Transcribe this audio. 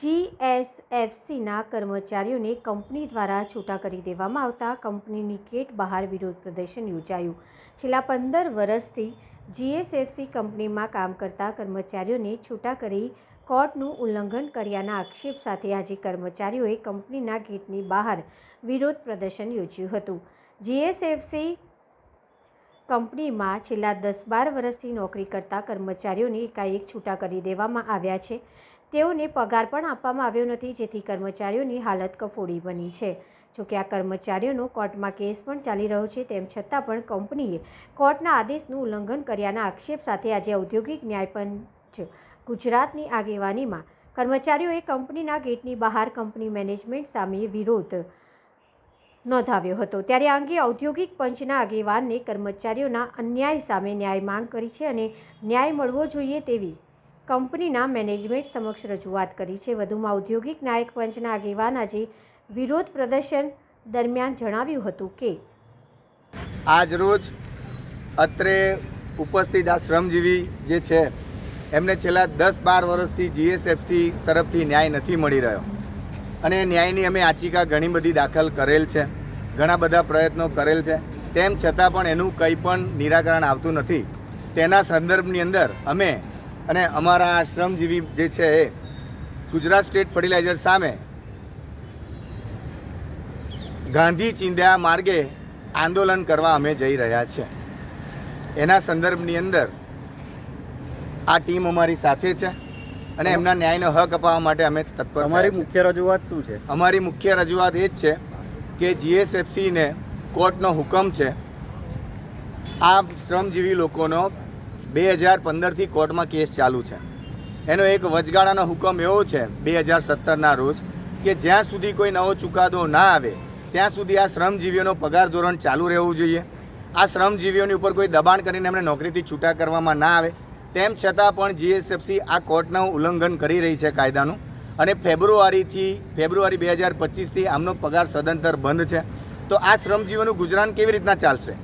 જીએસએફસીના કર્મચારીઓને કંપની દ્વારા છૂટા કરી દેવામાં આવતા કંપનીની ગેટ બહાર વિરોધ પ્રદર્શન યોજાયું. છેલ્લા પંદર વર્ષથી જીએસએફસી કંપનીમાં કામ કરતા કર્મચારીઓને છૂટા કરી કોર્ટનું ઉલ્લંઘન કર્યાના આક્ષેપ સાથે આજે કર્મચારીઓએ કંપનીના ગેટની બહાર વિરોધ પ્રદર્શન યોજ્યું હતું. જીએસએફસી કંપનીમાં છેલ્લા દસ બાર વર્ષથી નોકરી કરતા કર્મચારીઓને એકાએક છૂટા કરી દેવામાં આવ્યા છે. તેઓને પગાર પણ આપવામાં આવ્યો નથી, જેથી કર્મચારીઓની હાલત કફોડી બની છે. જોકે આ કર્મચારીઓનો કોર્ટમાં કેસ પણ ચાલી રહ્યો છે, તેમ છતાં પણ કંપનીએ કોર્ટના આદેશનું ઉલ્લંઘન કર્યાના આક્ષેપ સાથે આજે ઔદ્યોગિક ન્યાયપંચ ગુજરાતની આગેવાનીમાં કર્મચારીઓએ કંપનીના ગેટની બહાર કંપની મેનેજમેન્ટ સામે વિરોધ નોંધાવ્યો હતો. ત્યારે આ અંગે ઔદ્યોગિક પંચના આગેવાનને કર્મચારીઓના અન્યાય સામે ન્યાય માંગ કરી છે અને ન્યાય મળવો જોઈએ તેવી કંપનીના મેનેજમેન્ટ સમક્ષ રજૂઆત કરી છે. વધુમાં ઔદ્યોગિક નાયક પંચના આગેવાન આજે વિરોધ પ્રદર્શન દરમિયાન જણાવ્યું હતું કે આજરોજ અત્રે ઉપસ્થિત આ શ્રમજીવી જે છે, એમને છેલ્લા દસ બાર વર્ષથી જીએસએફસી તરફથી ન્યાય નથી મળી રહ્યો. અને ન્યાયની અમે આચિકા ઘણી બધી દાખલ કરેલ છે, ઘણા બધા પ્રયત્નો કરેલ છે. તેમ છતાં પણ એનું કંઈ પણ નિરાકરણ આવતું નથી. તેના સંદર્ભની અંદર અમે અને અમારા આ શ્રમજીવી જે છે એ ગુજરાત સ્ટેટ ફર્ટિલાઇઝર સામે ગાંધી ચિંધ્યા માર્ગે આંદોલન કરવા અમે જઈ રહ્યા છે. એના સંદર્ભની અંદર આ ટીમ અમારી સાથે છે અને એમના ન્યાયનો હક અપાવવા માટે અમે તત્પર અમારી મુખ્ય રજૂઆત શું છે છે. અમારી મુખ્ય રજૂઆત એ જ છે કે જીએસએફસીને કોર્ટનો હુકમ છે. આ શ્રમજીવી લોકોનો બે હજાર પંદરથી કોર્ટમાં કેસ ચાલુ છે. એનો એક વચગાળાનો હુકમ એવો છે, બે હજાર સત્તરના રોજ, કે જ્યાં સુધી કોઈ નવો ચુકાદો ના આવે, ત્યાં સુધી આ શ્રમજીવીઓનો પગાર ધોરણ ચાલુ રહેવું જોઈએ. આ શ્રમજીવીઓની ઉપર કોઈ દબાણ કરીને એમને નોકરીથી છૂટા કરવામાં ના આવે. તેમ છતાં પણ જીએસએફસી આ કોર્ટનું ઉલ્લંઘન કરી રહી છે કાયદાનું. અને ફેબ્રુઆરીથી, ફેબ્રુઆરી બે હજાર પચીસથી આમનો પગાર સદંતર બંધ છે. તો આ શ્રમજીવીઓનું ગુજરાન કેવી રીતના ચાલશે?